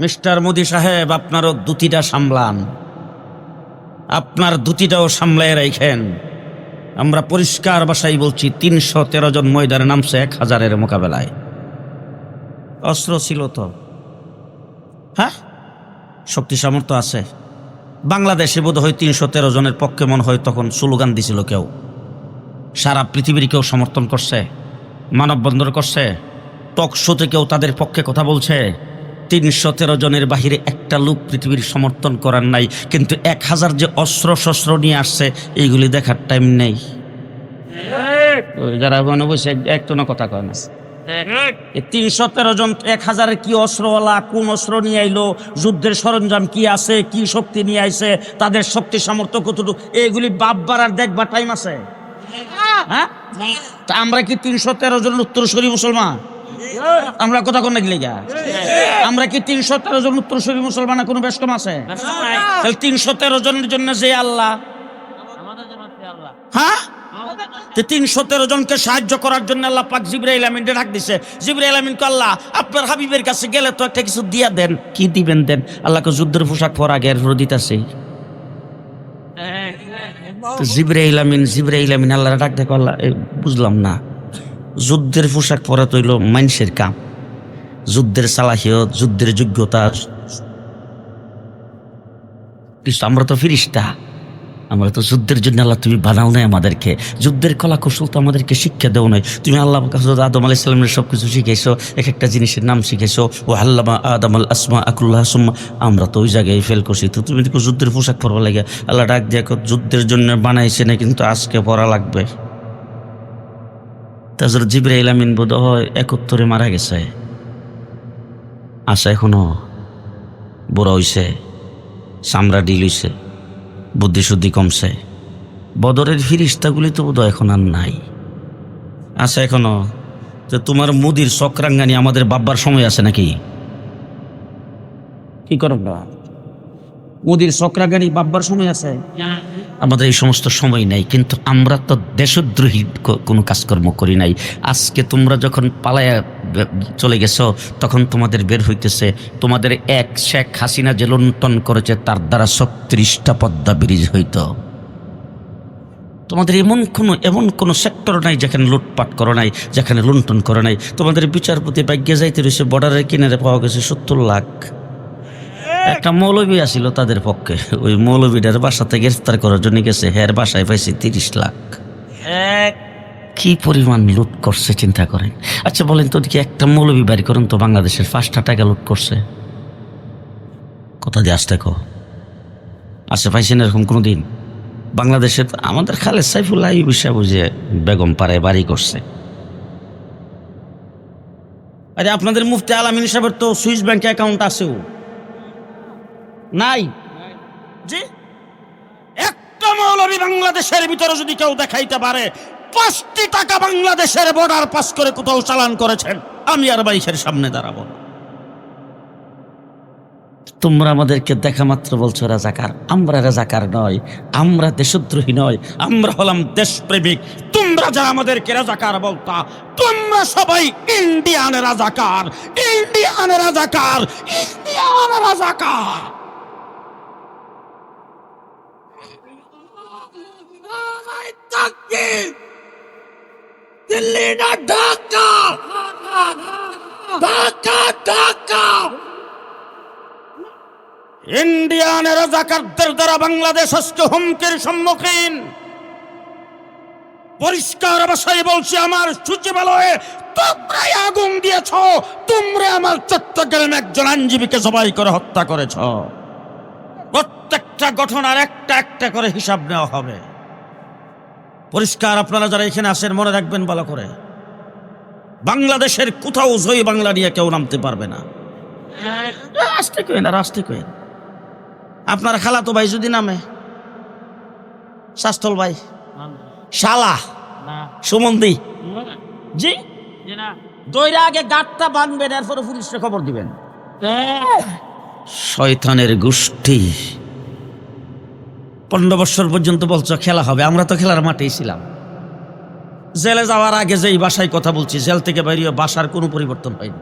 Mister Modi সাহেব, আপনারও দুটিটা সামলান। আপনার দুটিটাও সামলায় রাখেন আমরা পরিষ্কার ভাষায় বলছি, তিনশো তেরো জন ময়দানে নামছে এক হাজারের মোকাবেলায়। অস্ত্র ছিল তো। হ্যাঁ? শক্তি সামর্থ্য আছে। বাংলাদেশে বোধ হয় তিনশো তেরো জনের পক্ষে মনে হয় তখন স্লোগান দিছিল কেউ। সারা পৃথিবীর কেউ সমর্থন করছে, মানববন্ধন করছে, টক শোতে কেউ তাদের পক্ষে কথা বলছে। তিনশো তেরো জনের বাহিরে একটা লোক পৃথিবীর সমর্থন করার নাই, কিন্তু এক হাজার যে অস্ত্র শস্ত্র নিয়ে আসছে, এইগুলি দেখার টাইম নেই। যারা ওখানে বসে, একটু কথা কয় না। তিনশো তেরো জন, এক হাজারের কি অস্ত্রওয়ালা, কোন অস্ত্র নিয়ে আইলো, যুদ্ধের সরঞ্জাম কি আছে, কি শক্তি নিয়ে আইছে, তাদের শক্তি সামর্থ্য কতটুকু, এইগুলি বাপবার আর দেখবার টাইম আছে। হ্যাঁ? আমরা কি তিনশো তেরো জন উত্তরসূরি মুসলমান? আমরা কথা কোন গেলে গা আমরা কি তিনশো তেরো জন উত্তরসূরি মুসলমান কোনো বেশ আছে? তিনশো তেরো জনের জন্য যে আল্লাহ? হ্যাঁ? তিনশো তেরো জনকে সাহায্য করার জন্য আল্লাহ পাক জিব্রাইল আমিনকে ডাক দিছে। জিব্রাইল আমিনকে আল্লাহ, আপনার হাবিবের কাছে গেলে তো একটা কিছু দিয়া দেন। কি দিবেন দেন? আল্লাহকে যুদ্ধের পোশাক পর আগে এর দিতেছে। তো জিব্রাইল আমিন জিব্রাইল আমিন আল্লাহ ডাক দেখো, আল্লাহ বুঝলাম না। যুদ্ধের পোশাক পরা তৈল মানুষের কাম। যুদ্ধের সালাহিয়ত, যুদ্ধের যোগ্যতা। কিন্তু আমরা তো ফিরিস্তা। আমরা তো যুদ্ধের জন্য আল্লাহ তুমি বানাও নাই আমাদেরকে। যুদ্ধের কলা কৌশল তো আমাদেরকে শিক্ষা দেও নাই। তুমি আল্লাহ আদম আলাহ ইসলামের সব কিছু শিখেছো এক একটা জিনিসের নাম শিখেছো ও আল্লামা আদম আল আসমা আকুল্লাহ সুম্মা। আমরা তো ওই জায়গায় ফেল করছি। তো তুমি যুদ্ধের পোশাক পরবা লাগে আল্লাহ ডাক দেখো যুদ্ধের জন্য বানাইছে না, কিন্তু আজকে পরা লাগবে। তাছাড়া জিব্রাইল আমিন বোধ হয় একত্তরে মারা গেছে। আশা এখনও বড় হইছে, চামড়া ডিল হইছে বুদ্ধি শুদ্ধি কমছে। বদরের ফিরিস্তাগুলি তো বোধ এখন আর নাই। আছে এখনও যে তোমার মুদির চক্রাঙ্গানি আমাদের বাব্বার সময় আছে নাকি? কি করো মুদির চক্রাঙ্গানি বাব্বার সময় আছে। আমাদের এই সমস্ত সময় নাই, কিন্তু আমরা তো দেশদ্রোহী কোনো কাজকর্ম করি নাই। আজকে তোমরা যখন পালায়া চলে গেছো, তখন তোমাদের বের হইতেছে। তোমাদের এক শেখ হাসিনা যে লুণ্ঠন করেছে, তার দ্বারা ছত্রিশটা পদ্মা ব্রিজ হইত। তোমাদের এমন কোনো এমন কোনো সেক্টর নাই যেখানে লুটপাট করো নাই, যেখানে লুণ্ঠন করো নাই। তোমাদের বিচারপতি ভাগ্যে যাইতে রয়েছে, বর্ডারের কিনারে পাওয়া গেছে সত্তর লাখ। একটা মৌলবী আসিল তাদের পক্ষে। ওই মৌলবীটার বাসাতে গ্রেফতার করার জন্য গেছে। হ্যার বাসায় পাইছে তিরিশ লাখ। কি পরিমাণ লুট করছে চিন্তা করেন। আচ্ছা বলেন তো কি একটা মৌলবী বাড়ি করেন তো বাংলাদেশের পাঁচটা টাকা লুট করছে। কথা দিয়ে আসতে কো? আসে পাইছেন এরকম কোনো দিন বাংলাদেশে আমাদের খালে সাইফুল্লাহ এই বিষয় বুঝে বেগম পাড়ায় বাড়ি করছে। আরে আপনাদের মুফতি আলামিন সাহেবের তো সুইস ব্যাংকে অ্যাকাউন্ট আছেও নাই। জি? একটা মৌলবী বাংলাদেশের ভিতরে যদি কেউ দেখাইতে পারে পাঁচটি টাকা বাংলাদেশের বর্ডার পাস করে কোথাও চালান করেছেন আমি আর বাইকের সামনে দাঁড়াবো তোমরা আমাদেরকে দেখা মাত্র বলছো রাজাকার। আমরা রাজাকার নয় আমরা দেশদ্রোহী নয় আমরা হলাম দেশপ্রেমিক। তোমরা যা আমাদেরকে রাজাকার বলতা তোমরা সবাই ইন্ডিয়ান রাজাকার ইন্ডিয়ান রাজাকার ইন্ডিয়ান রাজাকার। দিল্লি না ঢাকা ঢাকা ঢাকা ইন্ডিয়ানের রাজাকারদের দ্বারা বাংলাদেশ আজকে হুমকির সম্মুখীন পরিষ্কার ভাষায় বলছি আমার সচিবালয়ে তোমরাই আগুন দিয়েছ তোমরা আমার চট্টগ্রামে একজন আইনজীবীকে জবাই করে হত্যা করেছ প্রত্যেকটা ঘটনার একটা একটা করে হিসাব নেওয়া হবে পরিষ্কার আপনারা যারা এখানে আসেন মনে রাখবেন ভালো করে। বাংলাদেশের কোথাও জয়ী বাংলা নিয়ে কেউ নামতে পারবে না। আসতে কেন আর আসতে কেন আপনার খালাতো ভাই যদি নামে? শাস্তল ভাই? শালা? সুমন্দি? জি? দইরা আগে গাঁটটা বাঁধবেন এরপরে পুলিশে খবর দিবেন। শয়তানের গোষ্ঠী। পনেরো বছর পর্যন্ত বলছো, খেলা হবে। আমরা তো খেলার মাঠেই ছিলাম। জেলে যাওয়ার আগে যেই বাসায় কথা বলছি, জেল থেকে বেরিয়ে বাসার কোনো পরিবর্তন হয়নি।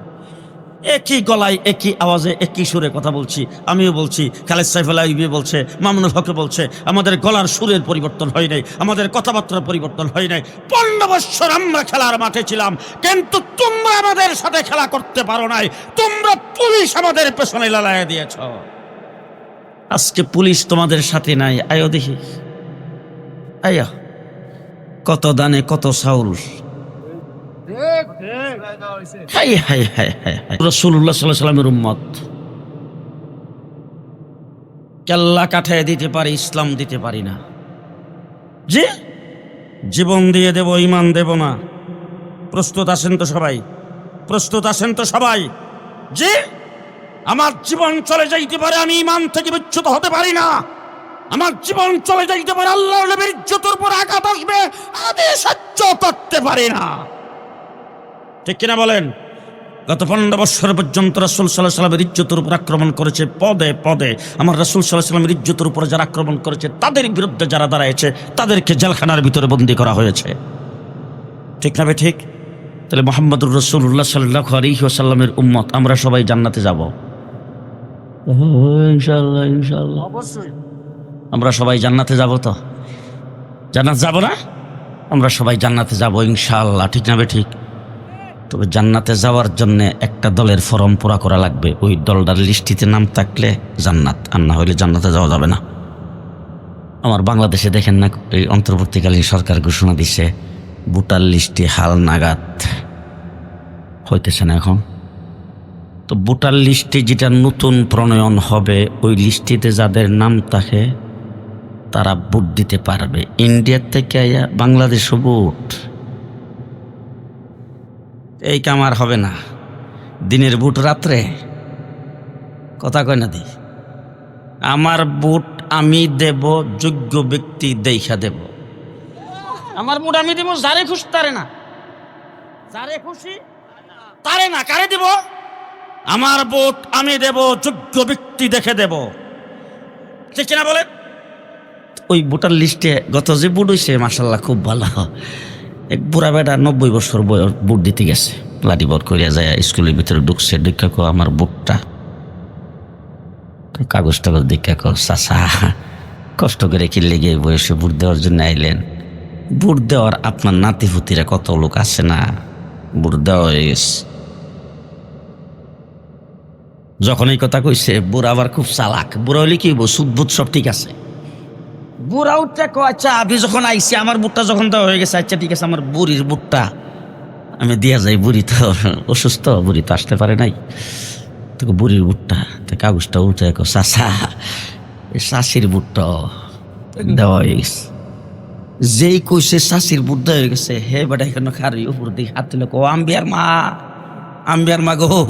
একই গলায়, একই আওয়াজে, একই সুরে কথা বলছি। আমিও বলছি, খালেদ সাইফুল্লাহ ইবি বলছে, মামুনুল হক বলছে, আমাদের গলার সুরের পরিবর্তন হয় নাই, আমাদের কথাবার্তার পরিবর্তন হয় নাই। পনেরো বৎসর আমরা খেলার মাঠে ছিলাম, কিন্তু তোমরা আমাদের সাথে খেলা করতে পারো নাই। তোমরা পুলিশ আমাদের পেছনে লালায় দিয়েছ। আজকে পুলিশ তোমাদের সাথে নাই, আয়ো দেখি। আয়া, কত দানে কত চাউল। হাই হাই হাই হাই হাই। রসুল্লাহ সাল্লাহ সাল্লামের উম্মত। কেল্লা কাঠায় দিতে পারি, ইসলাম দিতে পারি না। যে জীবন দিয়ে দেব ইমান দেব না। প্রস্তুত আছেন তো সবাই। প্রস্তুত আছেন তো সবাই। যে আমার জীবন চলে যাইতে পারে, আমি ইমান থেকে বিচ্যুত হতে পারি না। আমার জীবন চলে যাইতে পারে আল্লাহ নবীর ইজ্জতের উপর আঘাত আসবে, আমি সহ্য করতে পারি না। ঠিক কিনা বলেন? গত পনেরো বছর পর্যন্ত রাসুল সাল্লাহ সাল্লামের ইজ্জতের উপর আক্রমণ করেছে, পদে পদে। আমার রাসুল সাল্লাহ সাল্লামের ইজ্জতের উপর যারা আক্রমণ করেছে, তাদের বিরুদ্ধে যারা দাঁড়াইছে, তাদেরকে জেলখানার ভিতরে বন্দি করা হয়েছে। ঠিক না ঠিক? তাহলে মোহাম্মদুর রসুল্লাহ সাল্লাহ আলহি আসাল্লামের উম্মত, আমরা সবাই জান্নাতে যাব। ইনশাল্লাহ ইনশাল্লাহ অবশ্যই। আমরা সবাই জান্নাতে যাব তো? জান্নাত যাব না? আমরা সবাই জান্নাতে যাব ইনশাল্লাহ ঠিক না ঠিক? তবে জান্নাতে যাওয়ার জন্য একটা দলের ফর্ম পুরা করা লাগবে। ওই দলটার লিস্টিতে নাম থাকলে জান্নাত আর না হইলে জান্নাতে যাওয়া যাবে না। আমার বাংলাদেশে দেখেন না এই অন্তর্বর্তীকালীন সরকার ঘোষণা দিছে ভোটার লিস্টে হাল নাগাদ। হইতেছে না এখন। তো ভোটার লিস্টে যেটা নতুন প্রণয়ন হবে, ওই লিস্টিতে যাদের নাম থাকে, তারা ভোট দিতে পারবে। ইন্ডিয়ার থেকে আইয়া বাংলাদেশও ভোট। এই কাম আর হবে না। দিনের বুট রাত্রে। কথা কয় না দি। আমার বুট আমি দেব, যোগ্য ব্যক্তি দেখা দেব। আমার বুট আমি দেব, যারে খুশি তারে না। যারে খুশি তারে না, কারে দেব? আমার বুট আমি দেব, যোগ্য ব্যক্তি দেখে দেব। ঠিক কিনা বলেন? ওই ভোটার লিস্টে গত যে বুট হয়েছে মাসাল্লাহ খুব ভালো। এক বুড়া বেটা নব্বই বছর বয়স বুট দিতে গেছে। লাঠি বর করিয়া যায়, স্কুলের ভিতরে ঢুকছে দীক্ষা কো আমার বুটটা। কাগজ টাগজ দীক্ষা কো চাষা কষ্ট করে কিনলে গিয়ে বয়সে বুট দেওয়ার জন্য আইলেন? বুট দেওয়ার আপনার নাতি ফুতিরা কত লোক আছে না? বুট দেওয়া হয়ে গেছে। যখন এই কথা কইছে, বুড়া আবার খুব চালাক। বুড়া হলে কি সুদ বুধ সব ঠিক আছে। বুড়া উঠতে কো আচ্ছা আমি যখন আইছি, আমার বুটটা যখন দেওয়া হয়ে গেছে আচ্ছা ঠিক আছে, আমার বুড়ির বুটটা আমি দিয়া যাই, বুড়ি তো অসুস্থ, বুড়ি তো আসতে পারে নাই। তো বুড়ির বুটটা, তো কাগজটা উঠে কো চাষা শাশির বুটটা দেওয়া হয়ে গেছে। যেই কইছে শাশির বুট দেওয়া হয়ে গেছে, হে বেটা, এখানে খারি উপর দিকে হাত দিলে কো আম্বিয়ার মা আম্বিয়ার মা গো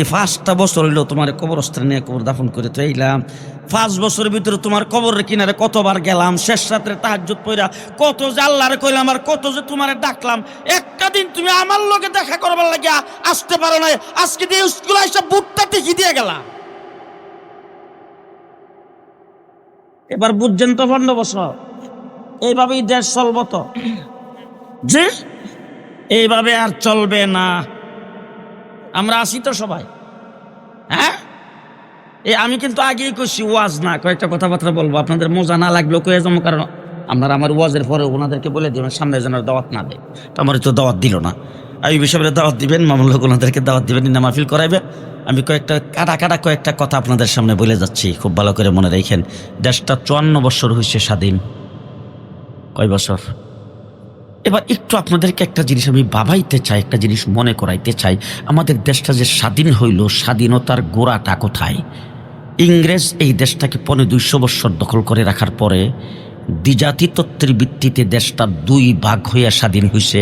এই পাঁচটা বছর হইল তোমার কবরস্থানে নিয়ে কবর দাফন করে তো এইলাম পাঁচ বছরের ভিতরে তোমার কবরের কিনারে কতবার গেলাম শেষ রাত্রে তাহাজ্জুদ পইরা কত যে আল্লাহরে কইলাম আর কত যে তোমারে ডাকলাম একটা দিন তুমি আমার লগে দেখা করবার লাগিয়া আসতে পারো নাই। আজকে দিয়ে স্কুলে এসে বুটটা টিকি দিয়ে গেলা এবার বুঝছেন তো পনেরো বছর এইভাবেই দেশ চলবো তো? যে এইভাবে আর চলবে না। আমরা আসি তো সবাই। হ্যাঁ? এ, আমি কিন্তু আগেই করছি ওয়াজ না, কয়েকটা কথাবার্তা বলব। আপনাদের মজা না লাগলেও কয়ে যাব, কারণ আপনারা আমার ওয়াজের পরে ওনাদেরকে বলে দেবেন, সামনে যেন দাওয়াত না দেয়। তো আমার তো দাওয়াত দিল না। আমি বিষয়ে দাওয়াত দিবেন মামুল হক ওনাদেরকে দাওয়াত দিবেন ইনা মাহফিল করাইবে। আমি কয়েকটা, কাটা কাটা কয়েকটা কথা আপনাদের সামনে বলে যাচ্ছি, খুব ভালো করে মনে রেখেন। দেশটা চুয়ান্ন বছর হয়েছে স্বাধীন। কয় বছর? এবার একটু আপনাদেরকে একটা জিনিস আমি ভাবাইতে চাই, একটা জিনিস মনে করাইতে চাই। আমাদের দেশটা যে স্বাধীন হইল, স্বাধীনতার গোড়াটা কোথায়? ইংরেজ এই দেশটাকে পনে দুইশো বৎসর দখল করে রাখার পরে দ্বিজাতি তত্ত্বের ভিত্তিতে দেশটা দুই ভাগ হইয়া স্বাধীন হয়েছে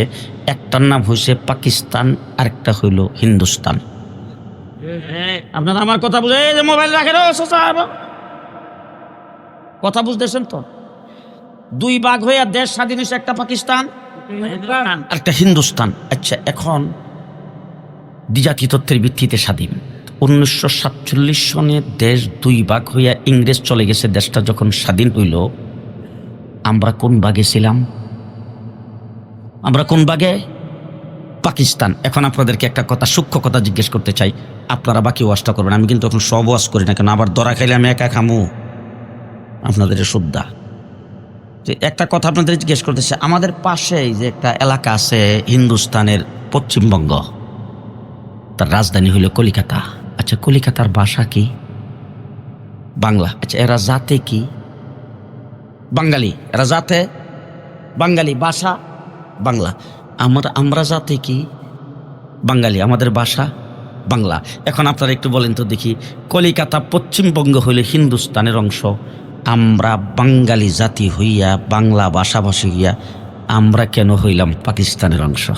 একটার নাম হয়েছে পাকিস্তান, আরেকটা হইল হিন্দুস্তান। আপনারা আমার কথা বুঝে মোবাইল রাখেন কথা বুঝতেছেন তো? দুই ভাগ হইয়া দেশ স্বাধীন হয়েছে একটা পাকিস্তান একটা হিন্দুস্তান। আচ্ছা এখন দ্বিজাতি তত্ত্বের ভিত্তিতে স্বাধীন। উনিশশো সাতচল্লিশ সনে দেশ দুই ভাগ হইয়া ইংরেজ চলে গেছে, দেশটা যখন স্বাধীন হইল, আমরা কোন ভাগে ছিলাম? আমরা কোন ভাগে? পাকিস্তান। এখন আপনাদেরকে একটা কথা, সূক্ষ্ম কথা জিজ্ঞেস করতে চাই। আপনারা বাকি ওয়াজটা করবেন, আমি কিন্তু এখন সব ওয়াজ করি না, কেন আবার দরা খাইলে আমি একা খামু? আপনাদের শ্রদ্ধা যে একটা কথা আপনাদের জিজ্ঞেস করতেছে, আমাদের পাশেই যে একটা এলাকা আছে হিন্দুস্তানের পশ্চিমবঙ্গ, তার রাজধানী হলো কলিকাতা। আচ্ছা কলিকাতার ভাষা কি? বাংলা। আচ্ছা এরা জাতে কি? বাঙালি। এরা জাতে? বাঙালি ভাষা? বাংলা। আমরা আমরা জাতে কি? বাঙালি। আমাদের ভাষা? বাংলা। এখন আপনারা একটু বলেন তো দেখি, কলিকাতা পশ্চিমবঙ্গ হইলে হিন্দুস্তানের অংশ আমরা বাঙালি জাতি হইয়া, বাংলা ভাষাভাষী হইয়া, আমরা কেন হইলাম পাকিস্তানের অংশ?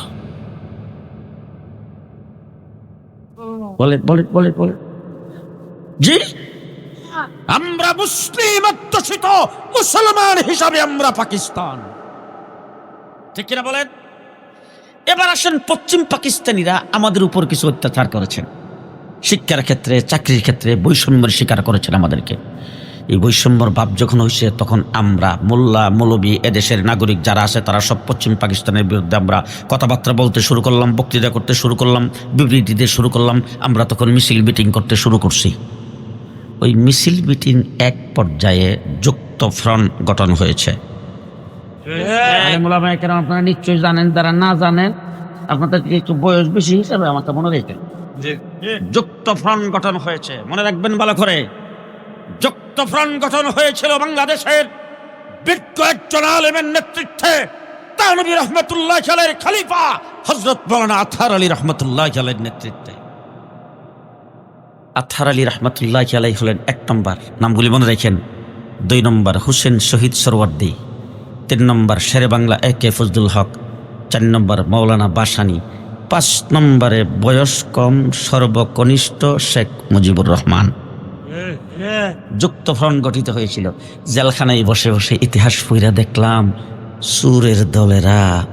বলে বলে বলে বলে জি? আমরা মুসলিম অধ্যুষিত মুসলমান হিসাবে আমরা পাকিস্তান। ঠিক কিনা বলেন? এবার আসেন পশ্চিম পাকিস্তানিরা আমাদের উপর কিছু অত্যাচার করেছেন। শিক্ষার ক্ষেত্রে, চাকরির ক্ষেত্রে বৈষম্যের শিকার করেছেন আমাদেরকে। এই বৈষম্যর ভাব যখন হয়েছে তখন আমরা মোল্লা মৌলবী এদেশের নাগরিক যারা আছে তারা সব পশ্চিম পাকিস্তানের বিরুদ্ধে আমরা কথাবার্তা বলতে শুরু করলাম বক্তৃতা করতে শুরু করলাম বিবৃতি দিতে শুরু করলাম আমরা তখন মিছিল মিটিং করতে শুরু করছি। ওই মিছিল মিটিং এক পর্যায়ে যুক্ত ফ্রন্ট গঠন হয়েছে। আপনারা নিশ্চয়ই জানেন যারা না জানেন আপনাদের একটু বয়স বেশি হিসাবে আমাকে মনে রেখে যুক্ত ফ্রন্ট গঠন হয়েছে। মনে রাখবেন ভালো করে। যুক্ত ফ্রন্ট গঠন হয়েছিল বাংলাদেশের বিজ্ঞ একজন আলেমের নেতৃত্বে। তানবী রহমতুল্লাহ খেলের খলিফা হজরত মৌলানা আথার আলী রহমতুল্লাহ খেলের নেতৃত্বে। আথার আলী রহমতুল্লাহ আলাই হলেন এক নম্বর। নামগুলি মনে রাখেন। দুই নম্বর হুসেন শহীদ সরওয়ার্দী। তিন নম্বর শেরে বাংলা এ কে ফজলুল হক। চার নম্বর মৌলানা বাসানি। পাঁচ নম্বরে বয়স কম সর্বকনিষ্ঠ শেখ মুজিবুর রহমান। যুক্ত ফ্রন্ট গঠিত হয়েছিল। জেলখানায় বসে বসে ইতিহাস পইরা দেখলাম, সুরের দলেরা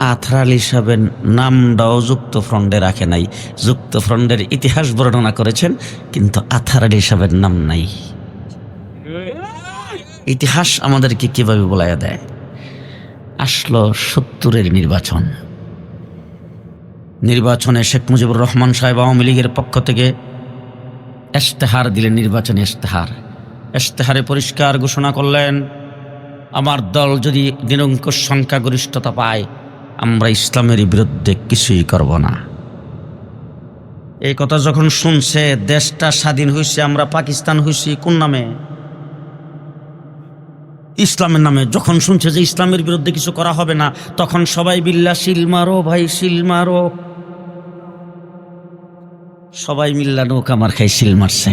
আথর আলী সাহেবের নামটাও যুক্ত ফ্রন্টে রাখে নাই। যুক্ত ফ্রন্টের ইতিহাস বর্ণনা করেছেন, কিন্তু আথার আলী সাহেবের নাম নাই। ইতিহাস আমাদেরকে কীভাবে বলাইয়া দেয়? আসলো সত্তরের নির্বাচন। নির্বাচনে শেখ মুজিবুর রহমান সাহেব আওয়ামী লীগের পক্ষ থেকে এস্তেহার দিলেন, নির্বাচনী এস্তেহার এস্তেহারে পরিষ্কার ঘোষণা করলেন, আমার দল যদি নিরঙ্কুশ সংখ্যাগরিষ্ঠতা পায়, আমরা ইসলামের বিরুদ্ধে কিছুই করব না। এই কথা যখন শুনছে, দেশটা স্বাধীন হয়েছে আমরা পাকিস্তান হয়েছি কোন নামে? ইসলামের নামে। যখন শুনছে যে ইসলামের বিরুদ্ধে কিছু করা হবে না, তখন সবাই বিল্লা শিল মারো ভাই শিল মারো সবাই মিল্লা নৌকা মার খাই শিল মারছে।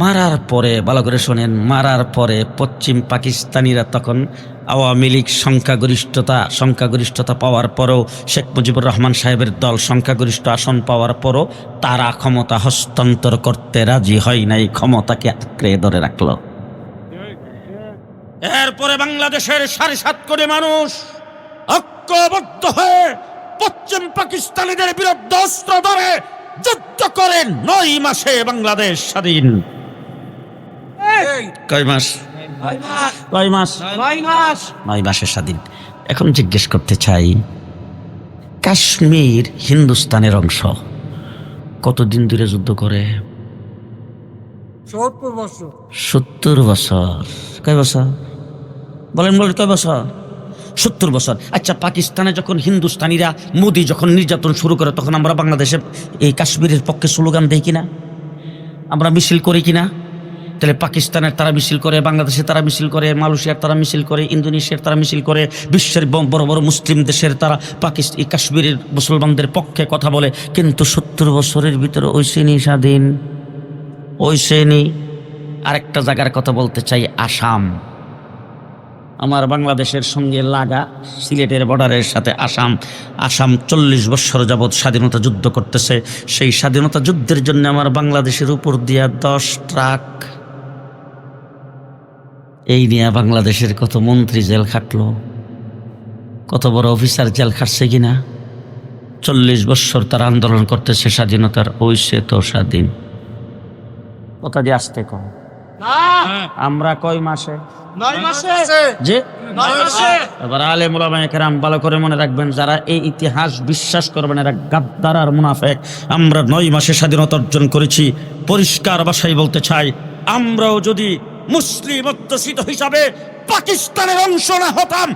মারার পরে, ভালো করে শোনেন, মারার পরে পশ্চিম পাকিস্তানিরা তখন আওয়ামী লীগ সংখ্যাগরিষ্ঠতা সংখ্যাগরিষ্ঠতা পাওয়ার পরেও শেখ মুজিবুর রহমান সাহেবের দল সংখ্যাগরিষ্ঠ আসন পাওয়ার পরও তারা ক্ষমতা হস্তান্তর করতে রাজি হয় নাই, ক্ষমতাকে আঁকড়ে ধরে রাখল। এরপরে বাংলাদেশের সাড়ে সাত কোটি মানুষ ঐক্যবদ্ধ হয়ে পশ্চিম পাকিস্তানিদের বিরুদ্ধে অস্ত্র ধরে যুদ্ধ করে নয় মাসে বাংলাদেশ স্বাধীন। কয় মাস? কয় মাস। নয় মাসে স্বাধীন। এখন জিজ্ঞেস করতে চাই কাশ্মীর হিন্দুস্তানের অংশ কতদিন ধরে যুদ্ধ করে? সত্তর বছর। সত্তর বছর। কয় বছর? বলেন বলেন কয় বছর? সত্তর বছর। আচ্ছা পাকিস্তানে যখন হিন্দুস্তানিরা, মোদি যখন নির্যাতন শুরু করে, তখন আমরা বাংলাদেশে এই কাশ্মীরের পক্ষে স্লোগান দেই কিনা? আমরা মিছিল করি কিনা? তাহলে পাকিস্তানের তারা মিছিল করে বাংলাদেশে তারা মিছিল করে, মালয়েশিয়ার তারা মিছিল করে, ইন্দোনেশিয়ার তারা মিছিল করে, বিশ্বের বড় বড় মুসলিম দেশের তারা পাকিস্তান কাশ্মীরের মুসলমানদের পক্ষে কথা বলে। কিন্তু সত্তর বছরের ভিতরে ওই শ্রেণি স্বাধীন, ওই শ্রেণি, আরেকটা জায়গার কথা বলতে চাই, আসাম। আমার বাংলাদেশের সঙ্গে লাগা সিলেটের বর্ডারের সাথে আসাম। আসাম চল্লিশ বছর যাবৎ স্বাধীনতা যুদ্ধ করতেছে। সেই স্বাধীনতা যুদ্ধের জন্য আমার বাংলাদেশের উপর দিয়া দশ ট্রাক। এই নিয়ে বাংলাদেশের কত মন্ত্রী জেল খাটল। কত বড় অফিসার জেল খাটছে কিনা। চল্লিশ বছর তার আন্দোলন করতেছে স্বাধীনতার ওই সে তো স্বাধীন। কথা দিয়ে আসতে কম। আমরা কয় মাসে? নয় মাসে। যে এবার আলে মোলামায় ভালো করে মনে রাখবেন যারা এই ইতিহাস বিশ্বাস করবেন এরা গাদ্দার আর মুনাফেক। আমরা নয় মাসে স্বাধীনতা অর্জন করেছি পরিষ্কার ভাষায় বলতে চাই আমরাও যদি মুসলিম অধ্যুষিত হিসাবে পাকিস্তানের অংশ না হতাম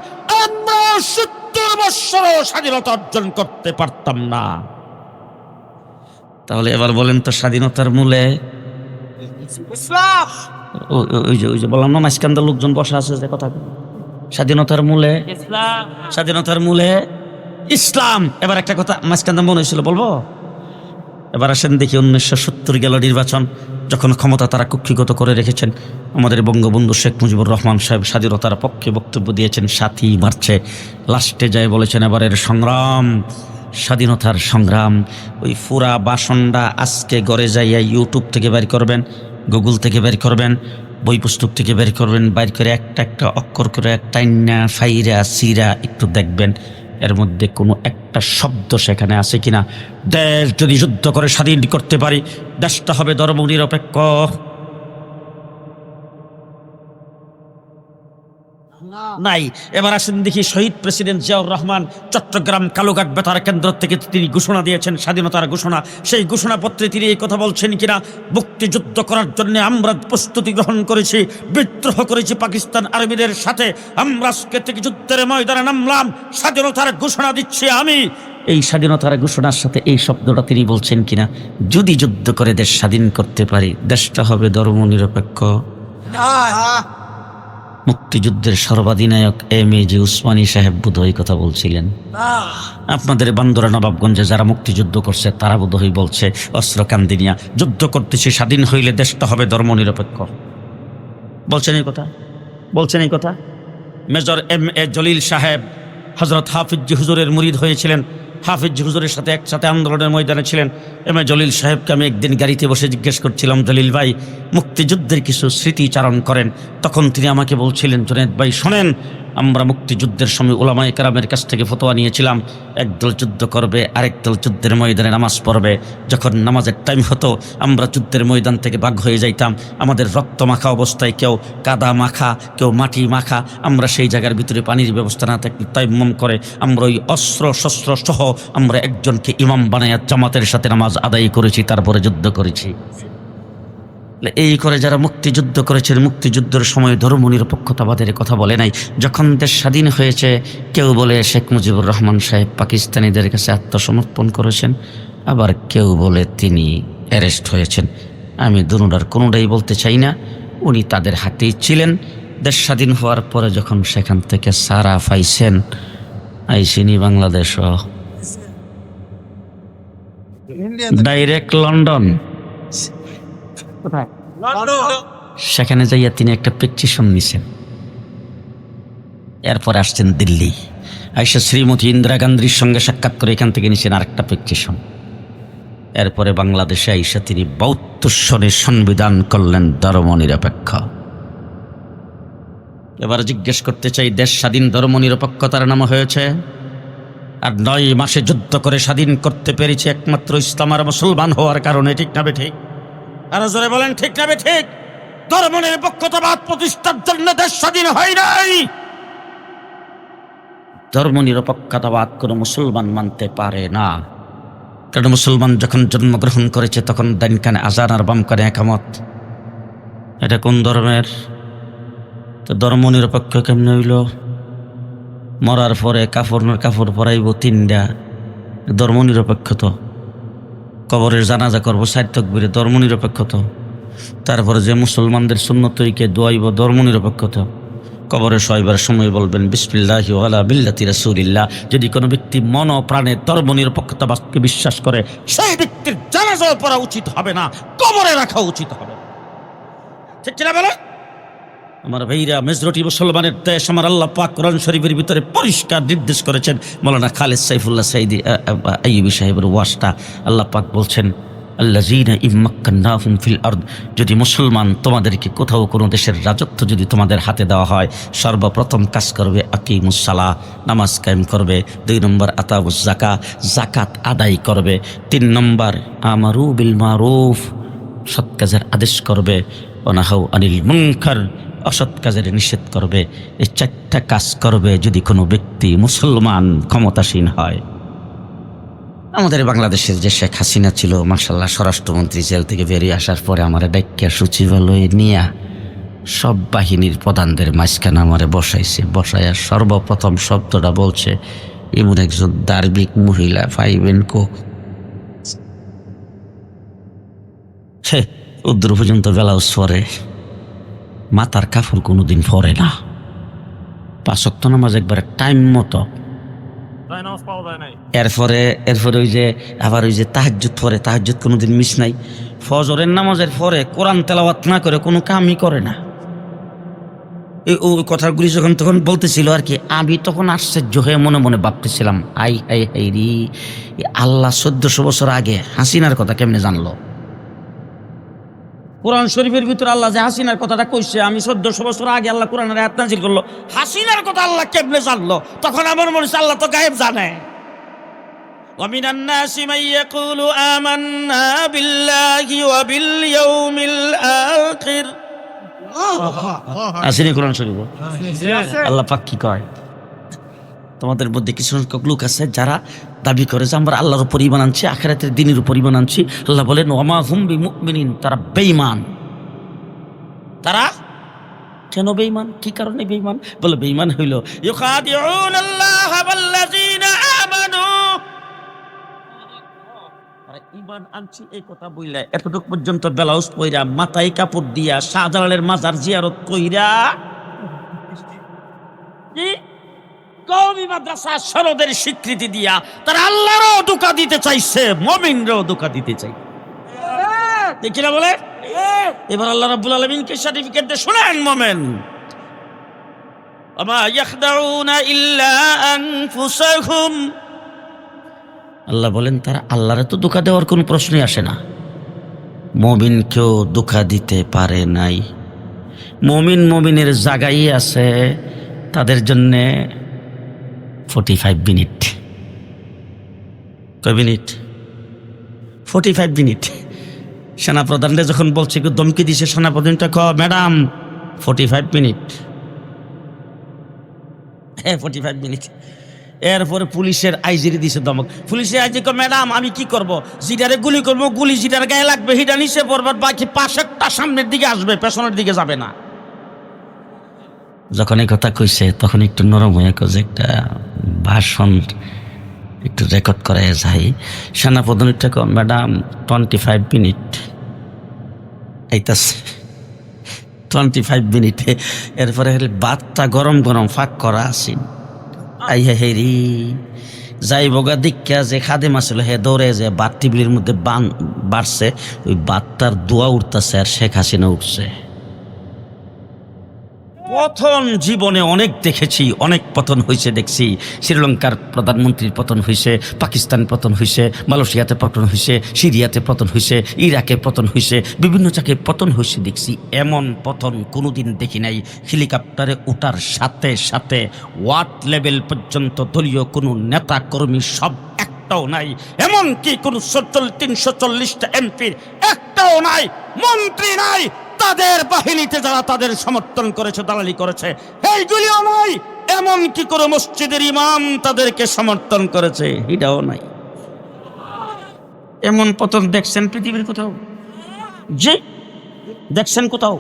আমরা সত্তর বৎসরও স্বাধীনতা অর্জন করতে পারতাম না। তাহলে এবার বলেন তো স্বাধীনতার মূলে ওই যে ওই যে বললাম না মাঝখানদার লোকজন বসা আছে যে কথা স্বাধীনতার মূলে স্বাধীনতার মূলে ইসলাম! এবার একটা কথা মাঝখানদার মনে হয়েছিল বলব? এবার আসেন দেখি উনিশশো সত্তর গেল নির্বাচন যখন ক্ষমতা তারা কুক্ষিগত করে রেখেছেন। আমাদের বঙ্গবন্ধু শেখ মুজিবুর রহমান সাহেব স্বাধীনতার পক্ষে বক্তব্য দিয়েছেন সাথী মার্চে। লাস্টে যায় বলেছেন এবারের সংগ্রাম স্বাধীনতার সংগ্রাম। ওই ফুরা বাসনটা আজকে গড়ে যাইয়া ইউটিউব থেকে বের করবেন। গুগল থেকে বের করবেন, বই পুস্তক থেকে বের করবেন, বাইর করে একটা একটা অক্ষর করে টাইনা ফাইরা, সিরা একটু দেখবেন। এর মধ্যে কোনো একটা শব্দ সেখানে আছে কিনা? দেশ যদি যুদ্ধ করে স্বাধীন করতে পারি, দেশটা হবে ধর্ম নাই। এবার আসেন দেখি শহীদ প্রেসিডেন্ট জিয়াউর রহমান চট্টগ্রাম কালুঘাট বেতার কেন্দ্র থেকে তিনি ঘোষণা দিয়েছেন, স্বাধীনতার ঘোষণা। সেই ঘোষণাপত্রে তিনি এই কথা বলছেন কিনা, মুক্তিযুদ্ধ করার জন্য আমরা প্রস্তুতি গ্রহণ করেছি, বিদ্রোহ করেছি পাকিস্তান আর্মিদের সাথে, আমরা আজকে থেকে যুদ্ধের ময়দানে নামলাম, স্বাধীনতার ঘোষণা দিচ্ছি আমি। এই স্বাধীনতার ঘোষণার সাথে এই শব্দটা তিনি বলছেন কিনা, যদি যুদ্ধ করে দেশ স্বাধীন করতে পারি, দেশটা হবে ধর্মনিরপেক্ষ। মুক্তিযুদ্ধের সর্বাধিনায়ক এম এ জি উসমানী সাহেব বোধহয় কথা বলছিলেন। আপনাদের বান্দরা নবাবগঞ্জে যারা মুক্তিযুদ্ধ করছে, তারা বোধহয় বলছে, অস্ত্র কান্দি নিয়া, যুদ্ধ করতেছি, স্বাধীন হইলে দেশটা হবে ধর্মনিরপেক্ষ। বলছেন এই কথা? বলছেন এই কথা? মেজর এম এ জলিল সাহেব হজরত হাফিজ হুজুরের মুরিদ হয়েছিলেন। হাফিজ হুজুরের সাথে একসাথে আন্দোলনের ময়দানে ছিলেন। এম এ জলিল সাহেবকে আমি একদিন গাড়িতে বসে জিজ্ঞেস করছিলাম, জলিল ভাই, মুক্তিযুদ্ধের কিছু স্মৃতিচারণ করেন। তখন তিনি আমাকে বলছিলেন, জনেদ ভাই, শোনেন আমরা মুক্তিযুদ্ধের সময় ওলামায় কারামের কাছ থেকে ফতোয়া নিয়েছিলাম, একদল যুদ্ধ করবে, আরেক দল যুদ্ধের ময়দানে নামাজ পড়বে। যখন নামাজের টাইম হতো, আমরা যুদ্ধের ময়দান থেকে বাঘ হয়ে যাইতাম। আমাদের রক্ত মাখা অবস্থায় কেউ কাদা মাখা, কেউ মাটি মাখা, আমরা সেই জায়গার ভিতরে পানির ব্যবস্থা না থাকলে তাইম্মম করে আমরা ওই অস্ত্র, শস্ত্র সহ আমরা একজনকে ইমাম বানাইয়া জামাতের সাথে নামাজ আদায় করেছি, তারপরে যুদ্ধ করেছি। এই করে যারা মুক্তিযুদ্ধ করেছেন মুক্তিযুদ্ধের সময় ধর্ম নিরপেক্ষতাবাদের কথা বলে নাই। যখন দেশ স্বাধীন হয়েছে কেউ বলে শেখ মুজিবুর রহমান সাহেব পাকিস্তানিদের কাছে আত্মসমর্পণ করেছেন আবার কেউ বলে তিনি অ্যারেস্ট হয়েছেন। আমি দুনুডার কোনোটাই বলতে চাই না। উনি তাদের হাতেই ছিলেন। দেশ স্বাধীন হওয়ার পরে যখন সেখান থেকে সারা পাইছেন আইসিনি বাংলাদেশ। ডাইরেক্ট লন্ডন সেখানে যাইয়া তিনি একটা প্রেকচিশন নিছেন। এরপর আসছেন দিল্লি। আইসা শ্রীমতী ইন্দিরা গান্ধীর সঙ্গে সাক্ষাৎ করে এখান থেকে নিছেন আরেকটা প্রেকচিশন এরপরে বাংলাদেশে আইসা তিনি বাহাত্তর সনে সংবিধান করলেন ধর্ম নিরপেক্ষ এবার জিজ্ঞেস করতে চাই দেশ স্বাধীন ধর্ম নিরপেক্ষতার নাম হয়েছে? আর নয় মাসে যুদ্ধ করে স্বাধীন করতে পেরেছি একমাত্র ইসলাম আর মুসলমান হওয়ার কারণে ঠিক না ঠিক? আর জোরে বলেন, ঠিক না ঠিক? ধর্ম নিরপেক্ষতাবাদ প্রতিষ্ঠার জন্য দেশ স্বাধীন হয় নাই। ধর্ম নিরপেক্ষতাবাদ কোনো মুসলমান মানতে পারে না। কারণ মুসলমান যখন জন্মগ্রহণ করেছে, তখন ডাইন কানে আজান আর বাম একামত। এটা কোন ধর্মের? তো ধর্ম নিরপেক্ষ কেমনে হইল? মরার পরে কাপড় কাপড় পরাইব তিনটা। ধর্ম নিরপেক্ষ তো। কবরের জানাজা করব তকবিরে ধর্ম নিরপেক্ষ তো তারপরে যে মুসলমানদের শূন্য তৈরিকে দোয়াইব ধর্ম নিরপেক্ষ তো কবরে শয়বার সময় বলবেন, বিসমিল্লাহ আলা বিল্লাতি রাসূলিল্লাহ। যদি কোনো ব্যক্তি মন প্রাণে ধর্ম নিরপেক্ষতাবাদকে বিশ্বাস করে, সেই ব্যক্তির জানাজা পড়া উচিত হবে না, কবরে রাখা উচিত হবে। ঠিক কিনা বলে আমার ভাইরা মেজরিটি মুসলমানের দেশ, আমার আল্লাহ পাক কোরআন শরীফের ভিতরে পরিষ্কার নির্দেশ করেছেন। মৌলানা খালেদ সাইফুল্লাহ সাইদি আইবি সাহেবের ওয়াসটা আল্লাহ পাক বলছেন আল্লাহ জিনা ইম্মাক্কান্নাহুম ফিল আর্দ যদি মুসলমান তোমাদেরকে কোথাও কোনো দেশের রাজত্ব যদি তোমাদের হাতে দেওয়া হয়, সর্বপ্রথম কাজ করবে আকিমুসালা নামাজ কায়েম করবে। দুই নম্বর আতাবুজ জাকা জাকাত আদায় করবে। তিন নম্বর, আমারু বিল মারুফ সৎ কাজের আদেশ করবে। অনাহাউ আনিল মুনকার অসৎ কাজের নিষেধ করবে, এই চারটা কাজ করবে যদি কোনো ব্যক্তি মুসলমান ক্ষমতাসীন হয়। আমাদের বাংলাদেশের যে শেখ হাসিনা ছিল মার্শাল্লাহ স্বরাষ্ট্রমন্ত্রী জেল থেকে বেরিয়ে আসার পরে আমার ডাক্যা সচিবালয়ে নিয়ে সব বাহিনীর প্রধানদের মাঝখানে আমারে বসাইছে। বসাইয়া সর্বপ্রথম শব্দটা বলছে, এমন একজন দার্বিক মহিলা পাইবেন কো সে উদ্র পর্যন্ত বেলাউস পরে। মাতার কাপড় কোনোদিন পরে না। পাঁচক্ত নামাজ একবারে টাইম মতো। এরপরে এরপরে ওই যে, আবার ওই যে তাহাজ্জুদ পরে, তাহাজ্জুদ কোনোদিন মিস নাই। ফজরের নামাজের পরে কোরআন তেলাওয়াত না করে কোনো কামই করে না। ওই কথাগুলি যখন তখন বলতেছিল আর কি, আমি তখন আশ্চর্য হয়ে মনে মনে ভাবতেছিলাম, আই হাই হাই রি আল্লাহ চোদ্দশো বছর আগে হাসিনার কথা কেমনে জানলো? কোরআন শরীফের ভিতরে আল্লাহ যে হাসিনার কথাটা কইছে আমি চোদ্দশো বছর আগে আল্লাহ কোরআনের আয়াত নাজিল করলো হাসিনার কথা আল্লাহ কেমনে জানলো তখন আমার মনে হচ্ছে আল্লাহ তো গায়েব জানে ومن الناس من يقول آمنا بالله وباليوم الآخر আসেনি কোরআন শরীফ আল্লাহ পাক কি কয় তোমাদের মধ্যে কিছু সংখ্যক লোক আছে যারা দাবি করে যে আমরা আল্লাহর উপর ইমান আনছি, আখেরাতের দিনের উপর ইমান আনছি। আল্লাহ বলেন ওমা হুম বি মুমিনিন তারা বেঈমান। তারা কেন বেঈমান? কি কারণে বেঈমান? বলে বেঈমান হইল ইমান আনছি, এই কথা বইলা এতটুক পর্যন্ত ব্লাউজ পইরা, মাথায় কাপড় দিয়া শাহজালালের মাজার জিয়ারত কইরা কি কওমি মাদ্রাসা সনদের স্বীকৃতি দিয়া তারা আল্লাহরও ধোকা দিতে চাইছে, মমিনরও ধোকা দিতে চাই। দেখি না বলে? এবার আল্লাহ রাব্বুল আলামিনকে সার্টিফিকেট দিয়ে শোনেন, মোমেন। আল্লাহ বলেন, তারা আল্লাহরে তো ধোকা দেওয়ার কোনো প্রশ্নই আসে না। মমিনকেও ধোকা দিতে পারে নাই। মমিন মমিনের জায়গায় আছে, তাদের জন্যে ফোর্টি ফাইভ মিনিট কয় মিনিট ফোর্টি ফাইভ মিনিট সেনাপ্রধানরা যখন বলছে কেউ দমকি দিছে সেনাপ্রধানটা ক ম্যাডাম ফোর্টি ফাইভ মিনিট হ্যাঁ ফোর্টি ফাইভ মিনিট এরপরে পুলিশের আইজিরি দিছে দমক পুলিশের আইজি কো ম্যাডাম, আমি কি করব? জিটারে গুলি করব, গুলি জিটার গায়ে লাগবে হিটা নিচে পড়বার বাকি পাশেরটা সামনের দিকে আসবে, পেছনের দিকে যাবে না। যখন এই কথা কইছে, তখন একটু নরম হয়ে যে একটা ভাষণ একটু রেকর্ড করে যাই। সেনাপ্রধানটা কম ম্যাডাম টোয়েন্টি ফাইভ মিনিট এইতাছে টোয়েন্টি ফাইভ মিনিটে এরপরে বাতটা গরম গরম ফাঁক করা আছেন আই হে হেরি, যাই বগা দীক্ষা যে খাদেম আসছিল হে দৌড়ে যে বাত টেবিলের মধ্যে বান বাড়ছে, ওই বাতটার দোয়া উঠতেছে আর শেখ হাসিনা উঠছে। পতন জীবনে অনেক দেখেছি, অনেক পতন হয়েছে দেখছি। শ্রীলঙ্কার প্রধানমন্ত্রীর পতন হয়েছে পাকিস্তান পতন হয়েছে মালয়েশিয়াতে পতন হয়েছে সিরিয়াতে পতন হয়েছে ইরাকে পতন হয়েছে বিভিন্ন জায়গায় পতন হয়েছে দেখছি। এমন পতন কোনোদিন দেখি নাই, হেলিকপ্টারে ওঠার সাথে সাথে ওয়ার্ড লেভেল পর্যন্ত দলীয় কোনো নেতা কর্মী সব একটাও নাই, এমনকি কোন সত্তর, তিনশো চল্লিশটা এমপির একটাও নাই, মন্ত্রী নাই তাদের বাহিনীতে যারা তাদের সমর্থন করেছে, দালালি করেছে নাই এমন কি করে মসজিদের ইমাম তাদেরকে সমর্থন করেছে? এটাও নাই। এমন পতন দেখছেন পৃথিবীর কোথাও? যে দেখছেন কোথাও?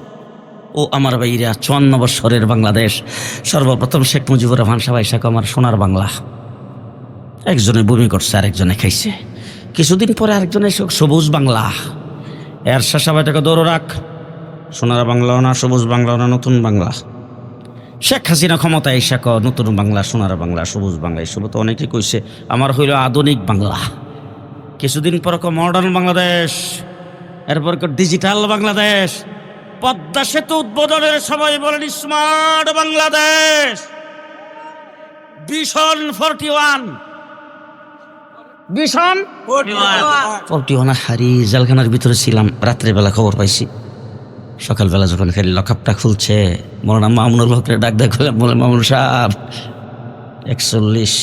ও আমার ভাইরা চুয়ান্ন বৎসরের বাংলাদেশ, সর্বপ্রথম শেখ মুজিবুর রহমান সাহেব শাখ আমার সোনার বাংলা। একজনে বমি করছে, আরেকজনে খাইছে। কিছুদিন পরে আরেকজনে সবুজ বাংলা। এর শাসাবাইটাকে দৌড় রাখ। সোনার বাংলাও না সবুজ বাংলাও না নতুন বাংলা? শেখ হাসিনা ক্ষমতা এসে ক নতুন বাংলা সোনার বাংলা সবুজ বাংলা এসব তো অনেকে কইছে আমার হইল আধুনিক বাংলা। কিছুদিন পর ক মডার্ন বাংলাদেশ। এরপর ক ডিজিটাল বাংলাদেশ। পদ্মা সেতু উদ্বোধনের সময় বলেন স্মার্ট বাংলাদেশ। ভীষণ ফোরটি ওয়ান। ভীষণ? Forty one. হারি জেলখানার ভিতরে ছিলাম রাত্রেবেলা খবর পাইছি। সকালবেলা যখন খালি লকআপটা খুলছে, মৌলানা মামুনুল হকরে ডাক দেখ বলে মামুন সাহেব, একচল্লিশ।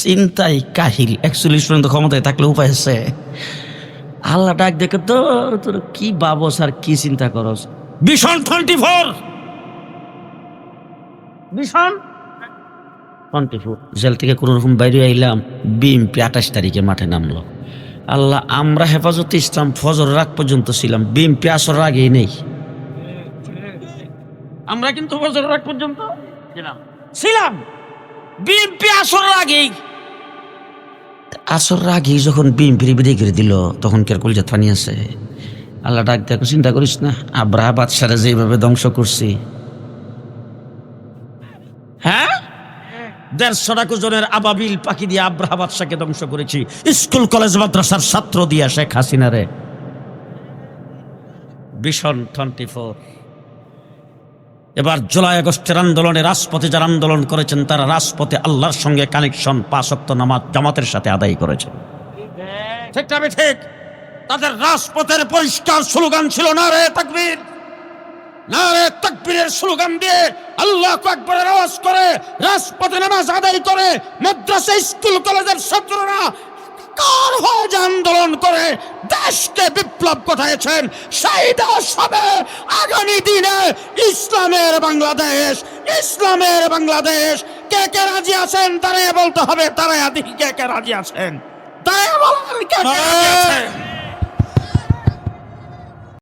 চিন্তাই কাহিল, একচল্লিশ পর্যন্ত ক্ষমতায় থাকলে উপায় আছে। আল্লাহ ডাক দেখে, তোর তোর কি বাবস আর কি চিন্তা করস? ভীষণ টোয়েন্টি ফোর। ভীষণ। Twenty four. জেল থেকে কোনো রকম বাইরে আইলাম, বিএমপি আঠাশ তারিখে মাঠে নামলো। আল্লাহ, আমরা হেফাজতে ইসলাম ফজর রাগ পর্যন্ত ছিলাম। বিএমপি আসর রাগেই নেই। আমরা কিন্তু ফজর রাগ পর্যন্ত ছিলাম। বিএমপি আসর আগেই। আসর আগেই যখন বিএমপি বিদায় করে দিল, তখন কে কলজা থানি আছে? আল্লাহ ডাক দেখো, চিন্তা করিস না। আব্রাহা বাদশারা যেভাবে ধ্বংস করছি। হ্যাঁ? দেড়শো টাকা জনের আবাবিল পাখি দিয়ে আব্রাহা বাদশাকে ধ্বংস করেছি। স্কুল, কলেজ, মাদ্রাসার ছাত্র দিয়া শেখ হাসিনারে ভীষণ টোয়েন্টি ফোর। এবার জুলাই আগস্টের আন্দোলনে রাজপথে যারা আন্দোলন করেছেন, তারা রাজপথে আল্লাহর সঙ্গে কানেকশন পাঁচক্ত নামাজ, জামাতের সাথে আদায় করেছেন। ঠিক ঠিক? তাদের রাজপথের পরিষ্কার স্লোগান ছিল না রে তাকবীর না রে তাকবীরের স্লোগান দিয়ে আল্লাহ আকবরের আওয়াজ করে রাজপথে নামাজ আদায় করে মাদ্রাসা স্কুল কলেজের ছাত্ররা কার হয়ে যে আন্দোলন করে দেশকে বিপ্লব ঘটাইছেন সেই দেশ হবে আগামী দিনে ইসলামের বাংলাদেশ ইসলামের বাংলাদেশ। কে কে রাজি আছেন? তারাই বলতে হবে তারাই আদি কে কে রাজি আছেন। তাই বলার কে কে রাজি আছেন?